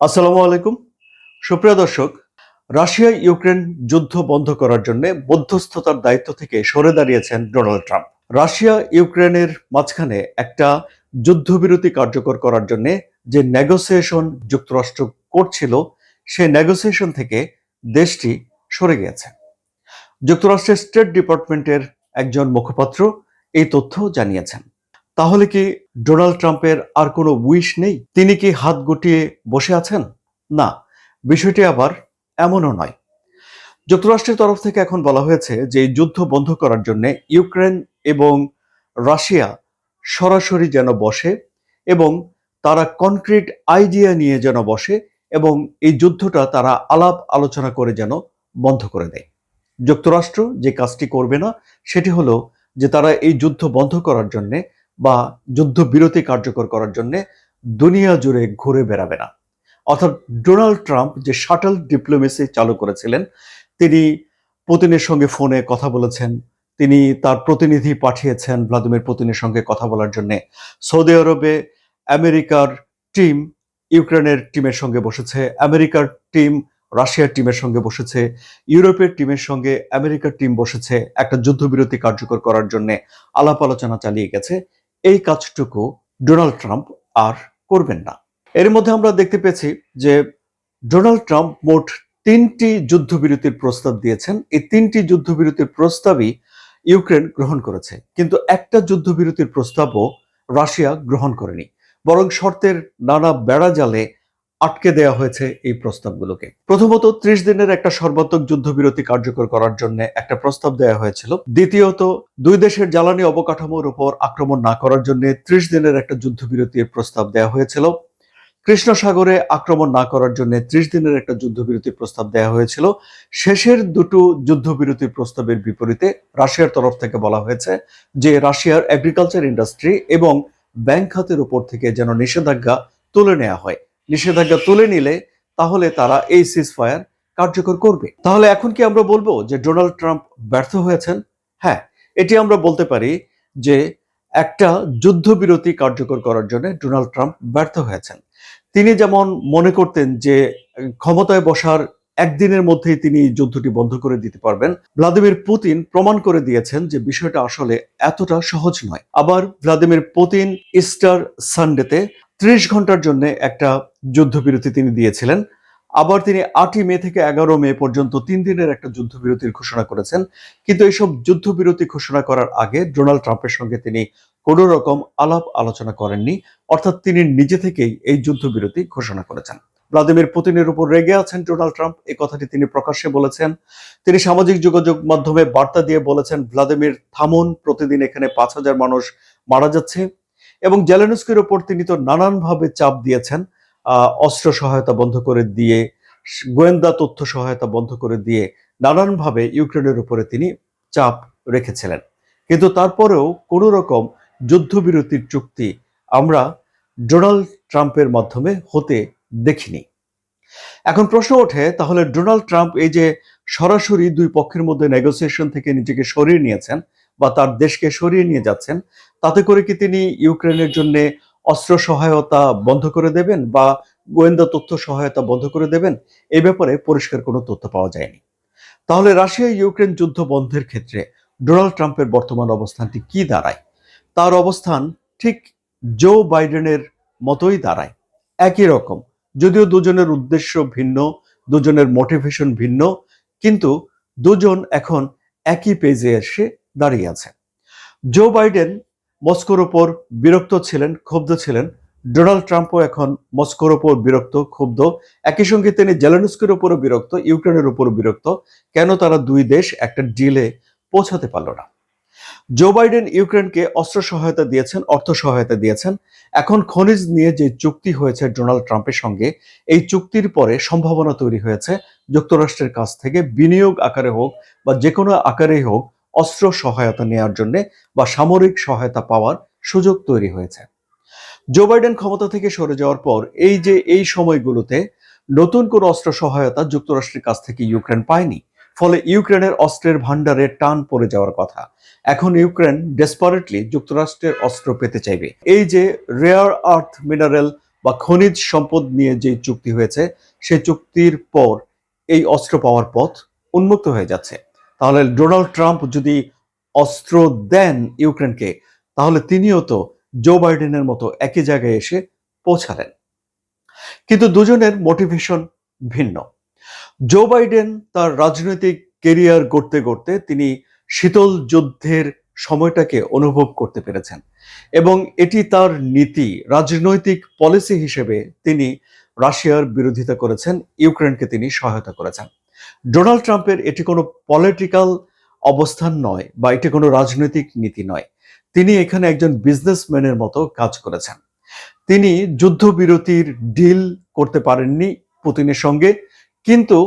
আসসালামু আলাইকুম। সুপ্রিয় দর্শক, রাশিয়া ইউক্রেন যুদ্ধ বন্ধ করার জন্য মধ্যস্থতার দায়িত্ব থেকে সরে দাঁড়িয়েছেন ডোনাল্ড ট্রাম্প। রাশিয়া ইউক্রেনের মাঝখানে একটা যুদ্ধবিরতি কার্যকর করার জন্য যে নেগোসিয়েশন যুক্তরাষ্ট্র করছিল, সেই নেগোসিয়েশন থেকে দেশটি সরে গিয়েছে। যুক্তরাষ্ট্রের স্টেট ডিপার্টমেন্টের একজন মুখপাত্র এই তথ্য জানিয়েছেন। তাহলে কি ডোনাল্ড ট্রাম্পের আর কোনো উইশ নেই? তিনি কি হাত গুটিয়ে বসে আছেন? না, বিষয়টি আবার এমনও নয়। যুক্তরাষ্ট্রের তরফ থেকে এখন বলা হয়েছে যে যুদ্ধ বন্ধ করার জন্য ইউক্রেন এবং রাশিয়া সরাসরি যেন বসে এবং তারা কনক্রিট আইডিয়া নিয়ে যেন বসে এবং এই যুদ্ধটা তারা আলাপ আলোচনা করে যেন বন্ধ করে দেয়। যুক্তরাষ্ট্র যে কাজটি করবে না, সেটি হলো যে তারা এই যুদ্ধ বন্ধ করার জন্যে বা যুদ্ধবিরতি কার্যকর করার জন্য দুনিয়া জুড়ে ঘুরে বেড়াবে না। অর্থাৎ ডোনাল্ড ট্রাম্প যে শাটল ডিপ্লোমেসি চালু করেছিলেন, তিনি পুতিনের সঙ্গে ফোনে কথা বলেছেন, তিনি তার প্রতিনিধি পাঠিয়েছেন ভ্লাদিমির পুতিনের সঙ্গে কথা বলার জন্য। সৌদি আরবে আমেরিকার টিম ইউক্রেনের টিমের সঙ্গে বসেছে, আমেরিকার টিম রাশিয়ার টিমের সঙ্গে বসেছে, ইউরোপের টিমের সঙ্গে আমেরিকার টিম বসেছে। একটা যুদ্ধবিরতি কার্যকর করার জন্য আলাপ আলোচনা চালিয়ে গেছে। এই কাজটুকু ডোনাল্ড ট্রাম্প আর করবেন না। এর মধ্যে আমরা দেখতে পেয়েছি যে ডোনাল্ড ট্রাম্প মোট তিনটি যুদ্ধবিরতির প্রস্তাব দিয়েছেন। এই তিনটি যুদ্ধবিরতির প্রস্তাবই ইউক্রেন গ্রহণ করেছে। কিন্তু একটা যুদ্ধবিরতির প্রস্তাবও রাশিয়া গ্রহণ করেনি। বরং শর্তের নানা বেড়া জালে আটকে দেওয়া হয়েছে এই প্রস্তাবগুলোকে। প্রথমত, ত্রিশ দিনের একটা সর্বাত্মক যুদ্ধবিরতি কার্যকর করার জন্য একটা প্রস্তাব দেওয়া হয়েছিল। দ্বিতীয়ত, দুই দেশের জ্বালানি অবকাঠামোর উপর আক্রমণ না করার জন্য ত্রিশ দিনের একটা যুদ্ধবিরতির প্রস্তাব দেওয়া হয়েছিল। কৃষ্ণ সাগরে আক্রমণ না করার জন্য ত্রিশ দিনের একটা যুদ্ধবিরতির প্রস্তাব দেওয়া হয়েছিল। শেষের দুটো যুদ্ধবিরতির প্রস্তাবের বিপরীতে রাশিয়ার তরফ থেকে বলা হয়েছে যে রাশিয়ার এগ্রিকালচার ইন্ডাস্ট্রি এবং ব্যাংক খাতের উপর থেকে যেন নিষেধাজ্ঞা তুলে নেওয়া হয়। নিষেধাজ্ঞা তুলে নিলে তাহলে তারা এই সিজ ফায়ার কার্যকর করবে। তাহলে এখন কি আমরা বলব যে ডোনাল্ড ট্রাম্প ব্যর্থ হয়েছেন? হ্যাঁ এটি আমরা বলতে পারি যে একটা যুদ্ধবিরতি কার্যকর করার জন্য ডোনাল্ড ট্রাম্প ব্যর্থ হয়েছেন। তিনি যেমন মনে করতেন যে ক্ষমতায় বসার একদিনের মধ্যেই তিনি যুদ্ধটি বন্ধ করে দিতে পারবেন, ভ্লাদিমির পুতিন প্রমাণ করে দিয়েছেন যে বিষয়টা আসলে এতটা সহজ নয়। আবার ভ্লাদিমির পুতিন ইস্টার সানডেতে ত্রিশ ঘণ্টার জন্য একটা যুদ্ধবিরতি তিনি দিয়েছিলেন। আবার তিনি আটই মে থেকে এগারো মে পর্যন্ত তিন দিনের একটা যুদ্ধবিরতির ঘোষণা করেছেন। কিন্তু এইসব যুদ্ধবিরতি ঘোষণা করার আগে ডোনাল্ড ট্রাম্পের সঙ্গে তিনি কোনো রকম আলাপ আলোচনা করেননি। অর্থাৎ তিনি নিজে থেকেই এই যুদ্ধবিরতি ঘোষণা করেছেন। ভ্লাদিমির পুতিনের উপর রেগে আছেন ডোনাল্ড ট্রাম্প এই কথাটি তিনি প্রকাশ্যে বলেছেন। তিনি সামাজিক যোগাযোগ মাধ্যমে বার্তা দিয়ে বলেছেন, ভ্লাদিমির, থামুন, প্রতিদিন এখানে পাঁচ হাজার মানুষ মারা যাচ্ছে। এবং জেলেনস্কির ওপর তিনি তো নানানভাবে চাপ দিয়েছেন অস্ত্র সহায়তা বন্ধ করে দিয়ে, গোয়েন্দা তথ্য সহায়তা বন্ধ করে দিয়ে নানানভাবে ইউক্রেনের উপরে তিনি চাপ রেখেছিলেন। কিন্তু তারপরেও কোনো রকম যুদ্ধবিরতির চুক্তি আমরা ডোনাল্ড ট্রাম্পের মাধ্যমে হতে দেখিনি। এখন প্রশ্ন ওঠে, তাহলে ডোনাল্ড ট্রাম্প এই যে সরাসরি দুই পক্ষের মধ্যে নেগোসিয়েশন থেকে নিজেকে সরিয়ে নিয়েছেন বা তার দেশকে সরিয়ে নিয়ে যাচ্ছেন, তাতে করে কি তিনি ইউক্রেনের জন্য অস্ত্র সহায়তা বন্ধ করে দেবেন বা গোয়েন্দা তথ্য সহায়তা বন্ধ করে দেবেন? এ ব্যাপারে পরিষ্কার কোনো তথ্য পাওয়া যায়নি। তাহলে রাশিয়া ইউক্রেন যুদ্ধ বন্ধের ক্ষেত্রে ডোনাল্ড ট্রাম্পের বর্তমান অবস্থানটি কি দাঁড়ায়? তার অবস্থান ঠিক জো বাইডেনের মতোই দাঁড়ায়। একই রকম, যদিও দুজনের উদ্দেশ্য ভিন্ন, দুজনের মোটিভেশন ভিন্ন, কিন্তু দুজন এখন একই পেজে এসে দাঁড়িয়ে আছে। জো বাইডেন মস্কোর ওপর বিরক্ত ছিলেন, ক্ষুব্ধ ছিলেন। ডোনাল্ড ট্রাম্পও এখন মস্কোর ওপর বিরক্ত, ক্ষুব্ধ। একই সঙ্গে তিনি জেলেনস্কির ওপরও বিরক্ত ইউক্রেনের ওপরও বিরক্ত। কেন তারা দুই দেশ একটা ডিলে পৌঁছাতে পারল না? জো বাইডেন ইউক্রেনকে অস্ত্র সহায়তা দিয়েছেন, অর্থ সহায়তা দিয়েছেন। এখন খনিজ নিয়ে যে চুক্তি হয়েছে ডোনাল্ড ট্রাম্পের সঙ্গে, এই চুক্তির পরে সম্ভাবনা তৈরি হয়েছে। যুক্তরাষ্ট্রের কাছ থেকে বিনিয়োগ আকারে হোক বা যে কোনো আকারেই হোক অস্ত্র সহায়তা নেওয়ার জন্য বা সামরিক সহায়তা পাওয়ার সুযোগ তৈরি হয়েছে। জো বাইডেন ক্ষমতা থেকে সরে যাওয়ার পর এই যে এই সময়গুলোতে নতুন কোন অস্ত্র সহায়তা যুক্তরাষ্ট্রের কাছ থেকে ইউক্রেন পায়নি, ফলে ইউক্রেনের অস্ত্রের ভান্ডারে টান পড়ে যাওয়ার কথা। এখন ইউক্রেন ডেসপারেটলি যুক্তরাষ্ট্রের অস্ত্র পেতে চাইবে। এই যে রেয়ার আর্থ মিনারেল বা খনিজ সম্পদ নিয়ে যে চুক্তি হয়েছে সেই চুক্তির পর এই অস্ত্র পাওয়ার পথ উন্মুক্ত হয়ে যাচ্ছে। তাহলে ডোনাল্ড ট্রাম্প যদি অস্ত্র দেন ইউক্রেনকে, তাহলে তিনিও তো জো বাইডেনের মতো একই জায়গায় এসে পৌঁছালেন। কিন্তু দুজনের মোটিভেশন ভিন্ন। জো বাইডেন তার রাজনৈতিক কেরিয়ার গড়তে গড়তে তিনি শীতল যুদ্ধের সময়টাকে অনুভব করতে পেরেছেন এবং এটি তার নীতি, রাজনৈতিক পলিসি হিসেবে তিনি রাশিয়ার বিরোধিতা করেছেন, ইউক্রেনকে তিনি সহায়তা করেছেন। ডোনাল্ড ট্রাম্পের এটি কোনো পলিটিক্যাল অবস্থান নয় বা এটি কোনো রাজনৈতিক নীতি নয়। তিনি এখানে একজন বিজনেসম্যানের মতো কাজ করেছেন। তিনি যুদ্ধবিরতির ডিল করতে পারেননি পুতিনের সঙ্গে, কিন্তু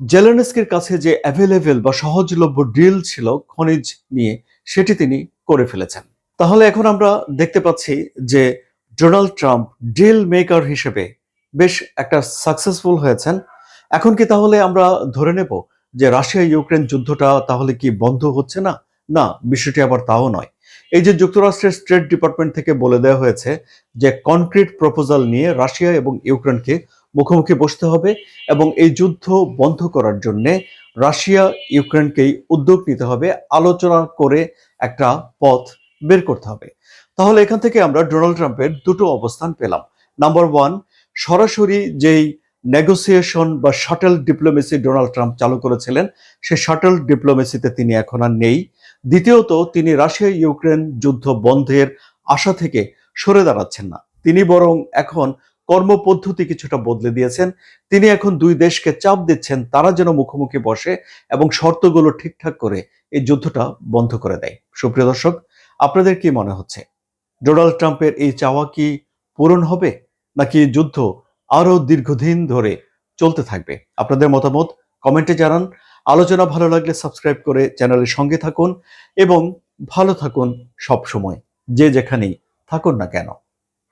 জেলেনস্কির কাছে যে অ্যাভেলেবেল বা সহজলভ্য ডিল ছিল খনিজ নিয়ে, সেটি তিনি করে ফেলেছেন। তাহলে এখন আমরা দেখতে পাচ্ছি যে ডোনাল্ড ট্রাম্প ডিল মেকার হিসেবে বেশ একটা সাকসেসফুল হয়েছেন। এখন কি তাহলে আমরা ধরে নেব যে রাশিয়া ইউক্রেন যুদ্ধটা তাহলে কি বন্ধ হচ্ছে না? না, বিষয়টি আবার তাও নয়। এই যে যুক্তরাষ্ট্রের স্টেট ডিপার্টমেন্ট থেকে বলে দেওয়া হয়েছে যে কনক্রিট প্রপোজাল নিয়ে রাশিয়া এবং ইউক্রেনকে মুখোমুখি বসতে হবে এবং এই যুদ্ধ বন্ধ করার জন্যে রাশিয়া ইউক্রেনকেই উদ্যোগ নিতে হবে, আলোচনা করে একটা পথ বের করতে হবে। তাহলে এখান থেকে আমরা ডোনাল্ড ট্রাম্পের দুটো অবস্থান পেলাম। নাম্বার ওয়ান, সরাসরি যেই নেগোসিয়েশন বা শাটল ডিপ্লোমেসি ডোনাল্ড ট্রাম্প চালু করেছিলেন। সেই শাটল ডিপ্লোমেসিতে তিনি এখন আর নেই। দ্বিতীয়ত, তিনি রাশিয়া ইউক্রেন যুদ্ধ বন্ধের আশা থেকে সরে দাঁড়াচ্ছেন না। তিনি বরং এখন কর্মপদ্ধতি কিছুটা বদলে দিয়েছেন। তিনি এখন দুই দেশকে চাপ দিচ্ছেন, তারা যেন মুখোমুখি বসে এবং শর্তগুলো ঠিকঠাক করে এই যুদ্ধটা বন্ধ করে দেয়। সুপ্রিয় দর্শক, আপনাদের কি মনে হচ্ছে? ডোনাল্ড ট্রাম্পের এই চাওয়া কি পূরণ হবে নাকি যুদ্ধ আরও দীর্ঘদিন ধরে চলতে থাকবে। আপনাদের মতামত কমেন্টে জানান। আলোচনা ভালো লাগলে সাবস্ক্রাইব করে চ্যানেলের সঙ্গে থাকুন এবং ভালো থাকুন সব সময় যে যেখানেই থাকুন না কেন।